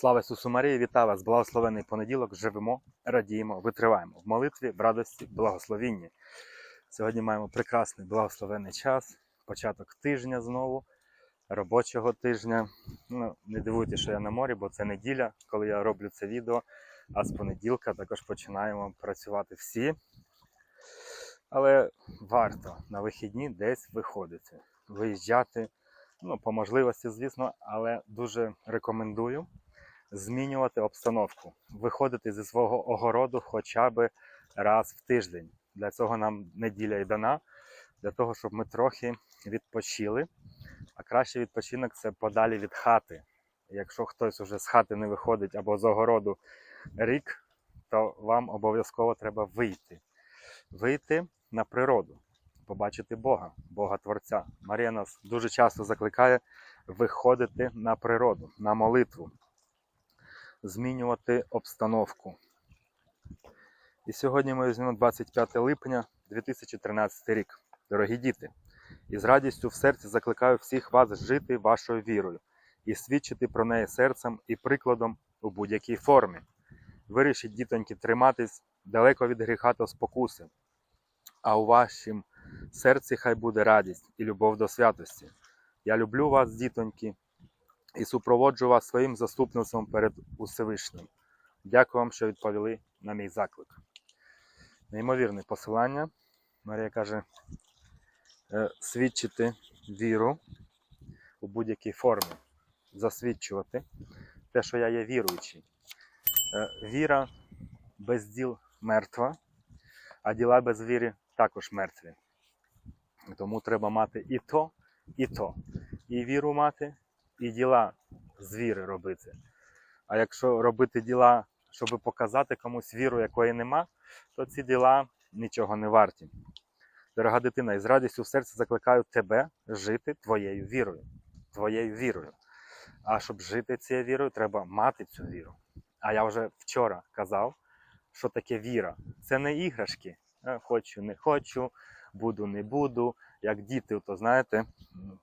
Слава Ісусу Марії, вітаю вас! Благословений понеділок. Живемо, радіємо, витриваємо в молитві, в радості, благословінні. Сьогодні маємо прекрасний благословений час, початок тижня знову, робочого тижня. Ну, не дивуйтесь, що я на морі, бо це неділя, коли я роблю це відео. А з понеділка також починаємо працювати всі. Але варто на вихідні десь виходити, виїжджати. Ну, по можливості, звісно, але дуже рекомендую змінювати обстановку, виходити зі свого огороду хоча б раз в тиждень. Для цього нам неділя і дана, для того, щоб ми трохи відпочили. А кращий відпочинок це подалі від хати. Якщо хтось уже з хати не виходить або з огороду рік, то вам обов'язково треба вийти. Вийти на природу, побачити Бога, Бога Творця. Марія нас дуже часто закликає виходити на природу, на молитву, змінювати обстановку. І сьогодні ми візьмемо 25 липня 2013 рік. Дорогі діти, і з радістю в серці закликаю всіх вас жити вашою вірою і свідчити про неї серцем і прикладом у будь-якій формі. Вирішіть, дітоньки, триматись далеко від гріха та спокуси, а у вашім серці хай буде радість і любов до святості. Я люблю вас, дітоньки, і супроводжу вас своїм заступництвом перед Усевишнім. Дякую вам, що відповіли на мій заклик. Неймовірне посилання. Марія каже, е, свідчити віру у будь-якій формі, засвідчувати те, що я є віруючий. Е, Віра без діл мертва, а діла без віри також мертві. Тому треба мати і то, і то. І віру мати, і діла з віри робити. А якщо робити діла, щоб показати комусь віру, якої нема, то ці діла нічого не варті. Дорога дитина, і з радістю в серці закликаю тебе жити твоєю вірою. Твоєю вірою. А щоб жити цією вірою, треба мати цю віру. А я вже вчора казав, що таке віра. Це не іграшки. Е, Хочу, не хочу, буду, не буду. Як діти, то знаєте,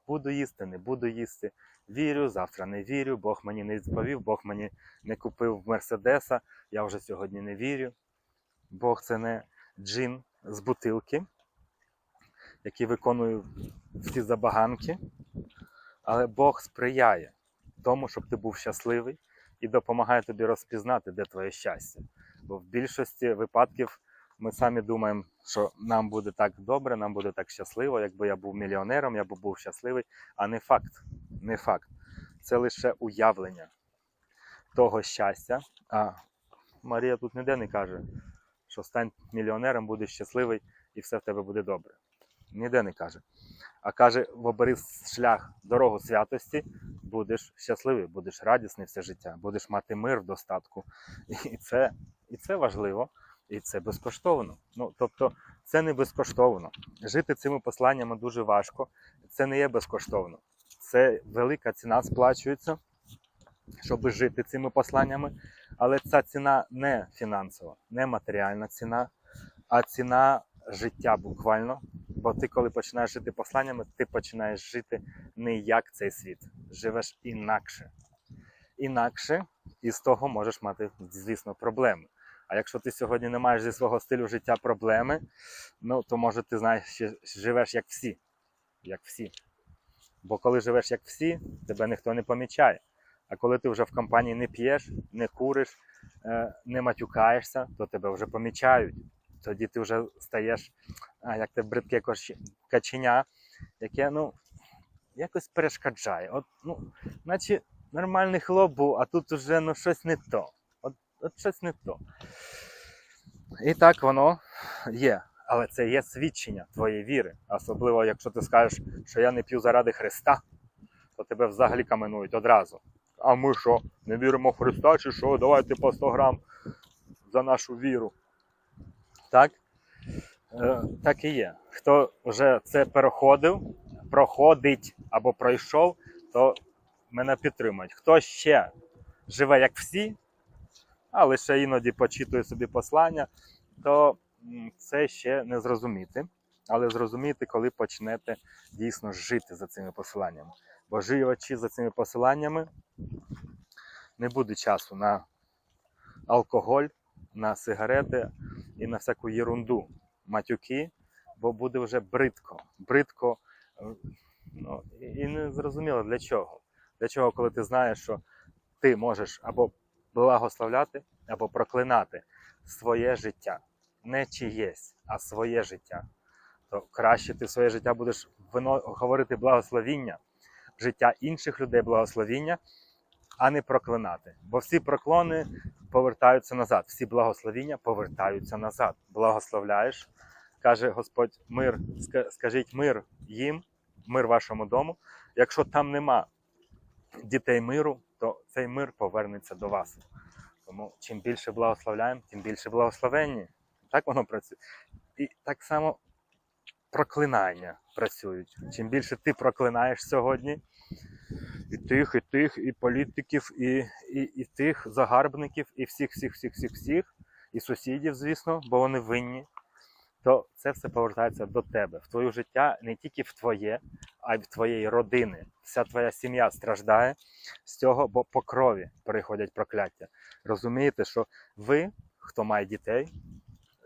буду їсти, не буду їсти. Вірю, завтра не вірю, Бог мені не відповів, Бог мені не купив Мерседеса, я вже сьогодні не вірю. Бог це не джин з бутилки, який виконує всі забаганки, але Бог сприяє тому, щоб ти був щасливий і допомагає тобі розпізнати, де твоє щастя. Бо в більшості випадків ми самі думаємо, що нам буде так добре, нам буде так щасливо, якби я був мільйонером, я б був щасливий, а не факт. Не факт. Це лише уявлення того щастя. А Марія тут ніде не каже, що стань мільйонером, будеш щасливий і все в тебе буде добре. Ніде не каже. А каже, обери шлях, дорогу святості, будеш щасливий, будеш радісний все життя, будеш мати мир в достатку. І це, і це важливо, і це безкоштовно. Ну, тобто, це не безкоштовно. Жити цими посланнями дуже важко. Це не є безкоштовно. Це велика ціна сплачується, щоб жити цими посланнями. Але ця ціна не фінансова, не матеріальна ціна, а ціна життя буквально. Бо ти, коли починаєш жити посланнями, ти починаєш жити не як цей світ, живеш інакше. Інакше, і з того можеш мати, звісно, проблеми. А якщо ти сьогодні не маєш зі свого стилю життя проблеми, ну то може ти знаєш, живеш як всі. Як всі. Бо коли живеш як всі, тебе ніхто не помічає. А коли ти вже в компанії не п'єш, не куриш, е, не матюкаєшся, то тебе вже помічають. Тоді ти вже стаєш, як те бридке каченя, яке ну, якось перешкоджає. От, ну, наче нормальний хлоп був, а тут уже ну, щось не то. Щось не то. І так воно є. Але це є свідчення твоєї віри. Особливо, якщо ти скажеш, що я не п'ю заради Христа, то тебе взагалі каменують одразу. А ми що, не віримо в Христа чи що? Давайте по 100 грам за нашу віру. Так? Е, так і є. Хто вже це переходив, проходить або пройшов, то мене підтримують. Хто ще живе як всі, а лише іноді почитує собі послання, то це ще не зрозуміти. Але зрозуміти, коли почнете дійсно жити за цими посиланнями. Бо живучи за цими посиланнями, не буде часу на алкоголь, на сигарети і на всяку єрунду, матюки, бо буде вже бридко. Бридко е, ну, і не зрозуміло для чого. Для чого, коли ти знаєш, що ти можеш або благословляти, або проклинати своє життя. Не чиєсь, а своє життя. То краще ти своє життя будеш вино... говорити благословіння, життя інших людей благословіння, а не проклинати. Бо всі проклони повертаються назад, всі благословіння повертаються назад. Благословляєш, каже Господь, мир, скажіть мир їм, мир вашому дому. Якщо там нема дітей миру, то цей мир повернеться до вас. Тому чим більше благословляємо, тим більше благословення. Так воно працює. І так само проклинання працюють. Чим більше ти проклинаєш сьогодні, і тих, і тих, і політиків, і, і, і тих загарбників, і всіх, всіх, всіх, всіх, всіх, і сусідів, звісно, бо вони винні, то це все повертається до тебе, в твоє життя, не тільки в твоє, а й в твоєї родини. Вся твоя сім'я страждає з цього, бо по крові переходять прокляття. Розумієте, що ви, хто має дітей,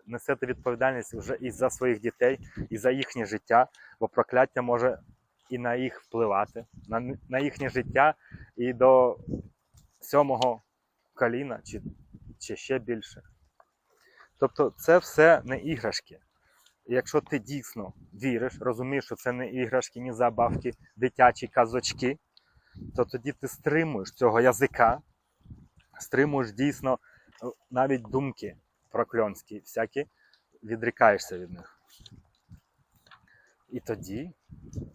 несете відповідальність вже і за своїх дітей, і за їхнє життя, бо прокляття може і на їх впливати, на, на їхнє життя і до сьомого коліна, чи, чи ще більше. Тобто це все не іграшки. Якщо ти дійсно віриш, розумієш, що це не іграшки, ні забавки, дитячі казочки, то тоді ти стримуєш цього язика, стримуєш дійсно е, навіть думки прокльонські, всякі, відрікаєшся від них. І тоді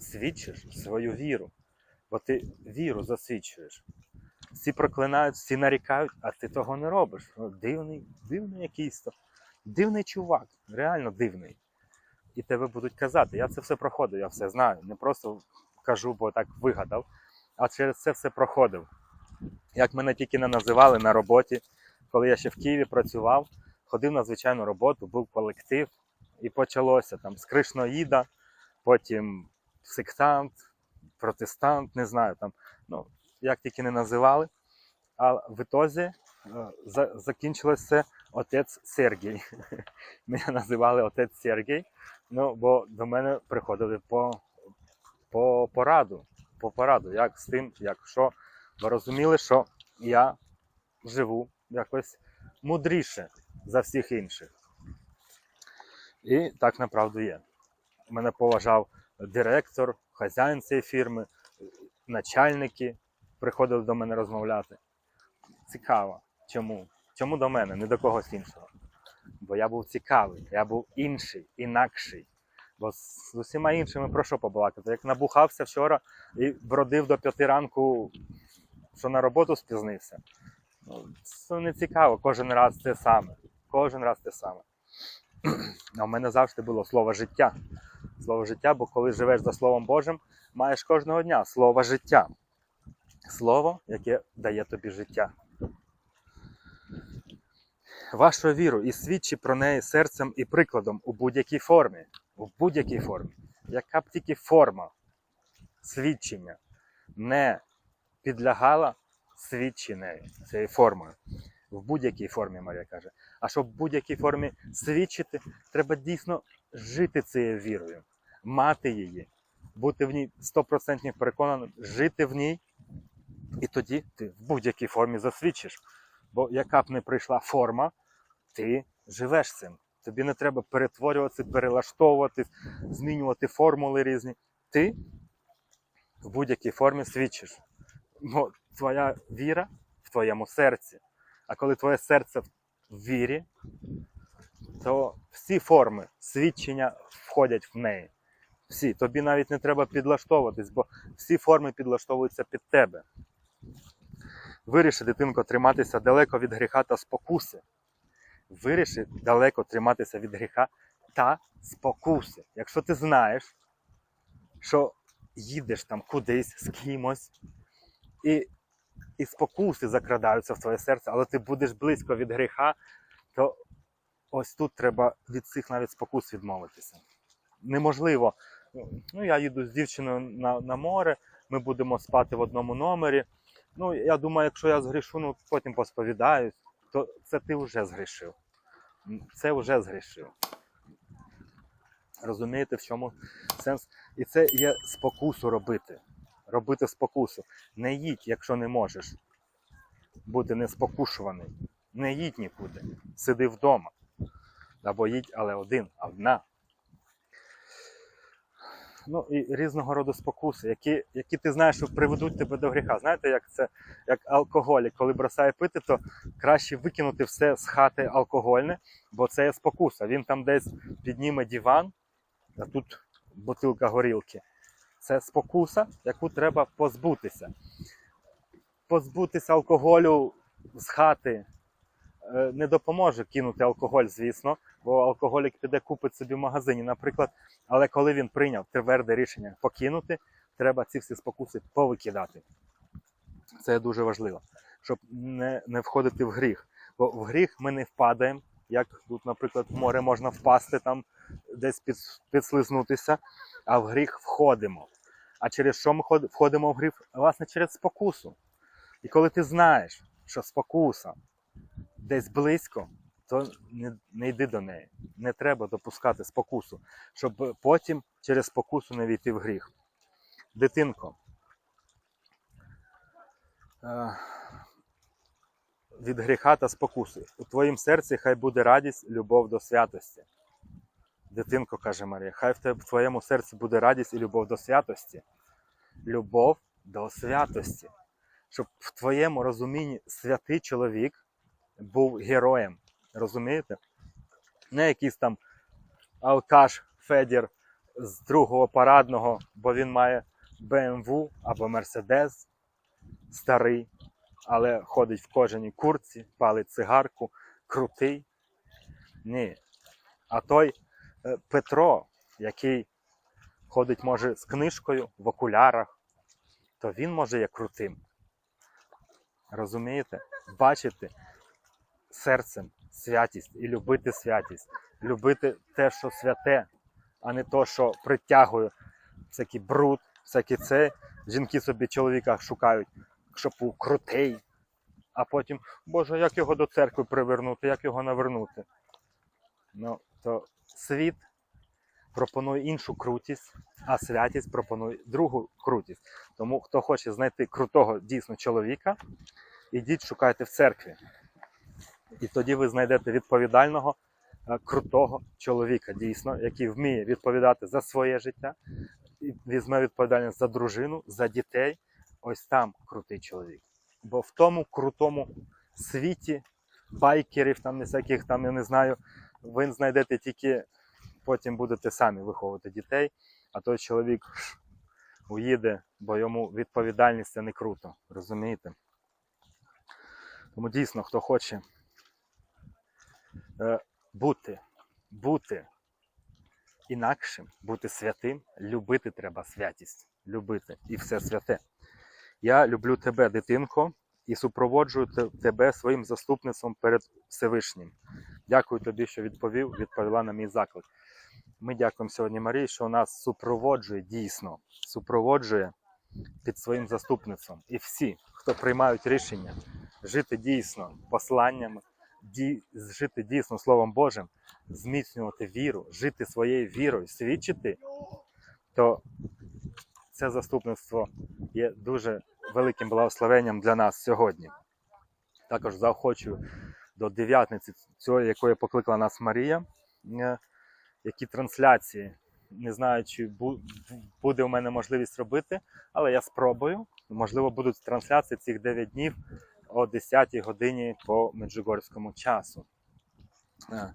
свідчиш свою віру, бо ти віру засвідчуєш. Всі проклинають, всі нарікають, а ти того не робиш. Дивний, дивний якийсь то. Дивний чувак, реально дивний. І тебе будуть казати, я це все проходив, я все знаю. Не просто кажу, бо так вигадав, а через це все проходив. Як мене тільки не називали на роботі, коли я ще в Києві працював, ходив на звичайну роботу, був колектив, і почалося там з кришноїда, потім сектант, протестант, не знаю, там, ну, як тільки не називали. А в ітозі е, за- закінчилось це отець Сергій. Мене називали отець Сергій, ну, бо до мене приходили по, по пораду, по пораду, як з тим, як що. Бо розуміли, що я живу якось мудріше за всіх інших. І так направду є. Мене поважав директор, хазяїн цієї фірми, начальники приходили до мене розмовляти. Цікаво. Чому? Чому до мене, не до когось іншого? Бо я був цікавий, я був інший, інакший. Бо з усіма іншими про що побалакати? Як набухався вчора і бродив до п'яти ранку, що на роботу спізнився. Ну, це не цікаво, кожен раз те саме. Кожен раз те саме. А в мене завжди було слово життя. Слово життя, бо коли живеш за Словом Божим, маєш кожного дня слово життя. Слово, яке дає тобі життя. Вашу віру і свідчи про неї серцем і прикладом у будь-якій формі. У будь-якій формі. Яка б тільки форма свідчення не підлягала свідченню цією формою. В будь-якій формі, Марія каже. А щоб в будь-якій формі свідчити, треба дійсно жити цією вірою, мати її, бути в ній 100% переконаним, жити в ній, і тоді ти в будь-якій формі засвідчиш. Бо яка б не прийшла форма, ти живеш цим. Тобі не треба перетворюватися, перелаштовуватись, змінювати формули різні. Ти в будь-якій формі свідчиш. Бо твоя віра в твоєму серці. А коли твоє серце в вірі, то всі форми свідчення входять в неї. Всі. Тобі навіть не треба підлаштовуватись, бо всі форми підлаштовуються під тебе. Виріши, дитинко, триматися далеко від гріха та спокуси. Виріши далеко триматися від гріха та спокуси. Якщо ти знаєш, що їдеш там кудись з кимось, і, і спокуси закрадаються в твоє серце, але ти будеш близько від гріха, то ось тут треба від цих навіть спокус відмовитися. Неможливо. Ну, я їду з дівчиною на, на море, ми будемо спати в одному номері. Ну, я думаю, якщо я згрішу, ну потім посповідаюсь, то це ти вже згрішив. Це вже згрішив. Розумієте, в чому сенс? І це є спокусу робити. Робити спокусу. Не їдь, якщо не можеш бути не спокушуваний. Не їдь нікуди. Сиди вдома. Або їдь, але один, одна. Ну і різного роду спокуси, які, які ти знаєш, що приведуть тебе до гріха. Знаєте, як це як алкоголік, коли бросає пити, то краще викинути все з хати алкогольне, бо це є спокуса. Він там десь підніме диван, а тут бутилка горілки. Це спокуса, яку треба позбутися. Позбутися алкоголю з хати не допоможе кинути алкоголь, звісно, бо алкоголік піде купить собі в магазині, наприклад. Але коли він прийняв тверде рішення покинути, треба ці всі спокуси повикидати. Це дуже важливо, щоб не, не входити в гріх. Бо в гріх ми не впадаємо, як тут, наприклад, в море можна впасти, там десь під, підслизнутися, а в гріх входимо. А через що ми входимо в гріх? Власне, через спокусу. І коли ти знаєш, що спокуса десь близько, то не, не йди до неї. Не треба допускати спокусу, щоб потім через спокусу не війти в гріх. Дитинко. е, Від гріха та спокуси. У твоїм серці хай буде радість, любов до святості. Дитинко, каже Марія, хай в твоєму серці буде радість і любов до святості. Любов до святості. Щоб в твоєму розумінні святий чоловік був героєм. Розумієте? Не якийсь там алкаш Федір з другого парадного, бо він має BMW або Мерседес старий, але ходить в кожаній курці, палить цигарку, крутий. Ні. А той е, Петро, який ходить, може, з книжкою в окулярах, то він може є крутим. Розумієте? Бачити серцем святість і любити святість, любити те, що святе, а не то, що притягує всякий бруд, всякі це. Жінки собі чоловіка шукають, щоб був крутий, а потім, Боже, як його до церкви привернути, як його навернути. Ну, то світ пропонує іншу крутість, а святість пропонує другу крутість. Тому хто хоче знайти крутого дійсно чоловіка, ідіть шукайте в церкві. І тоді ви знайдете відповідального, е, крутого чоловіка, дійсно, який вміє відповідати за своє життя, і візьме відповідальність за дружину, за дітей. Ось там крутий чоловік. Бо в тому крутому світі байкерів, там всяких там, я не знаю, ви знайдете тільки потім будете самі виховувати дітей, а той чоловік уїде, бо йому відповідальність це не круто. Розумієте? Тому дійсно, хто хоче бути, бути інакшим, бути святим, любити треба святість, любити і все святе. Я люблю тебе, дитинко, і супроводжую тебе своїм заступництвом перед Всевишнім. Дякую тобі, що відповів, відповіла на мій заклик. Ми дякуємо сьогодні Марії, що нас супроводжує дійсно, супроводжує під своїм заступництвом. І всі, хто приймають рішення жити дійсно посланнями, жити дійсно Словом Божим, зміцнювати віру, жити своєю вірою, свідчити, то це заступництво є дуже великим благословенням для нас сьогодні. Також заохочую до дев'ятниці, цієї, якої покликала нас Марія, е, які трансляції. Не знаю, чи буде у мене можливість робити, але я спробую. Можливо, будуть трансляції цих 9 днів о 10 годині по меджугорському часу. Е,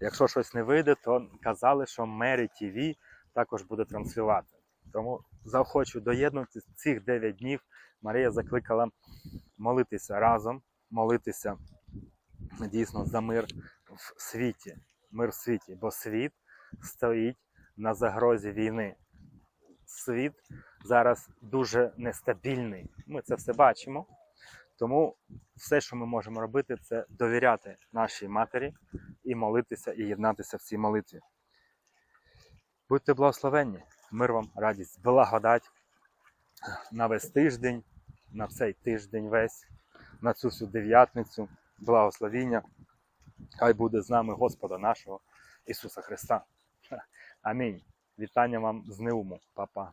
Якщо щось не вийде, то казали, що Мері ТВ також буде транслювати. Тому заохочу доєднуватися цих 9 днів. Марія закликала молитися разом, молитися дійсно за мир в світі. Мир в світі, бо світ стоїть на загрозі війни. Світ зараз дуже нестабільний. Ми це все бачимо. Тому все, що ми можемо робити, це довіряти нашій матері і молитися, і єднатися в цій молитві. Будьте благословенні, мир вам, радість, благодать на весь тиждень на цей тиждень весь, на цю всю дев'ятницю, благословіння. Хай буде з нами Господа нашого Ісуса Христа. Амінь. Вітання вам з Неуму, Па-па.